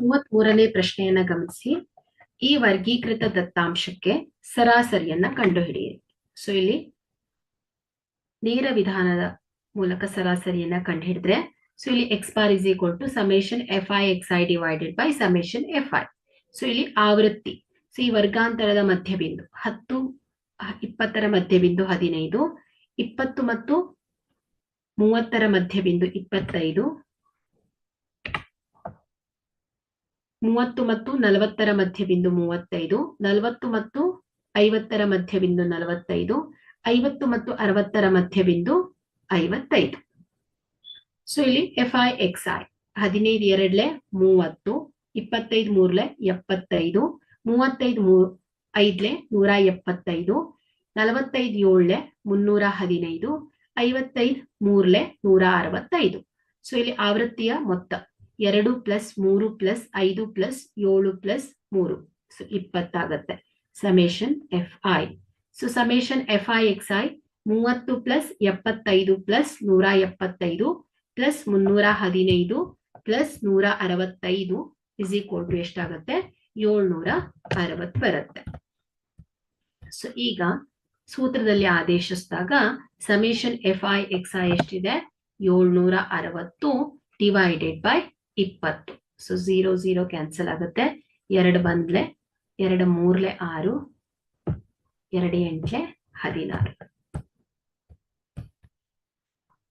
ಮೂವತ್ತ್ ಮೂರನೇ ಪ್ರಶ್ನೆಯನ್ನ ಗಮನಿಸಿ. ಈ ವರ್ಗೀಕೃತ ದತ್ತಾಂಶಕ್ಕೆ ಸರಾಸರಿಯನ್ನ ಕಂಡುಹಿಡಿಯಿರಿ. ಸೊ ಇಲ್ಲಿ ನೇರ ವಿಧಾನದ ಮೂಲಕ ಸರಾಸರಿಯನ್ನ ಕಂಡುಹಿಡಿದ್ರೆ ಸೊ ಇಲ್ಲಿ x bar is equal to summation f i x i divided by summation f i so ಇಲ್ಲಿ ಆವೃತ್ತಿ ಸೊ ಈ ವರ್ಗಾಂತರದ ಮಧ್ಯಬಿಂದು, ಹತ್ತು, ಇಪ್ಪತ್ತರ ಮಧ್ಯಬಿಂದು ಹದಿನೈದು, ಇಪ್ಪತ್ತು ಮತ್ತು ಮೂವತ್ತರ ಮಧ್ಯಬಿಂದು ಇಪ್ಪತ್ತೈದು ಮೂವತ್ತು ಮತ್ತು ನಲವತ್ತರ ಮಧ್ಯಬಿಂದು ಮೂವತ್ತೈದು, ನಲವತ್ತು ಮತ್ತು ಐವತ್ತರ ಮಧ್ಯಬಿಂದು ನಲವತ್ತೈದು, ಐವತ್ತು ಮತ್ತು ಅರವತ್ತರ ಮಧ್ಯಬಿಂದು ಐವತ್ತೈದು. ಸೊ ಇಲ್ಲಿ ಎಫ್ ಐ ಎಕ್ಸ್ ಐ ಹದಿನೈದು, ಎರಡ್ಲೆ ಮೂವತ್ತು, ಇಪ್ಪತ್ತೈದು, ಮೂರ್ಲೆ ಎಪ್ಪತ್ತೈದು, ಮೂವತ್ತೈದು, ಮೂ, ಐದ್ಲೆ ನೂರ ಎಪ್ಪತ್ತೈದು, ನಲವತ್ತೈದು, ಏಳ್ಲೆ ಮುನ್ನೂರ ಹದಿನೈದು, ಐವತ್ತೈದು, ಮೂರ್ಲೆ ನೂರ ಅರವತ್ತೈದು. ಸೊ ಇಲ್ಲಿ ಆವೃತ್ತಿಯ ಮೊತ್ತ. ಎರಡು ಪ್ಲಸ್ ಮೂರು ಪ್ಲಸ್ ಐದು ಪ್ಲಸ್ ಏಳು ಪ್ಲಸ್ ಮೂರು. So ಇಪ್ಪತ್ತಾಗತ್ತೆ. Summation f i so summation f i x i ಮೂವತ್ತು ಪ್ಲಸ್ ಎಪ್ಪತ್ತೈದು ಪ್ಲಸ್ ನೂರ ಎಪ್ಪತ್ತೈದು ಪ್ಲಸ್ ಮುನ್ನೂರ ಹದಿನೈದು ಪ್ಲಸ್ ನೂರ ಅರವತ್ತೈದು ಇಸ್ ಈಕ್ವಲ್ ಟು ಎಷ್ಟಾಗತ್ತೆ? ಏಳ್ನೂರ ಅರವತ್ ಬರುತ್ತೆ. ಸೊ ಈಗ ಸೂತ್ರದಲ್ಲಿ ಆದೇಶಿಸಿದಾಗ summation f i x i ಎಷ್ಟಿದೆ? ಏಳ್ನೂರ ಅರವತ್ತು ಡಿವೈಡೆಡ್ ಬೈ ಇಪ್ಪತ್ತು. ಸೊ ಝೀರೋ ಝೀರೋ ಕ್ಯಾನ್ಸಲ್ ಆಗುತ್ತೆ. ಎರಡು ಬಂದ್ಲೆ, ಎರಡು ಮೂರ್ಲೆ ಆರು, ಎರಡು ಎಂಟ್ಲೆ ಹದಿನಾರು.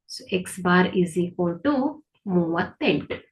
So x bar is equal to ಮೂವತ್ತೆಂಟು.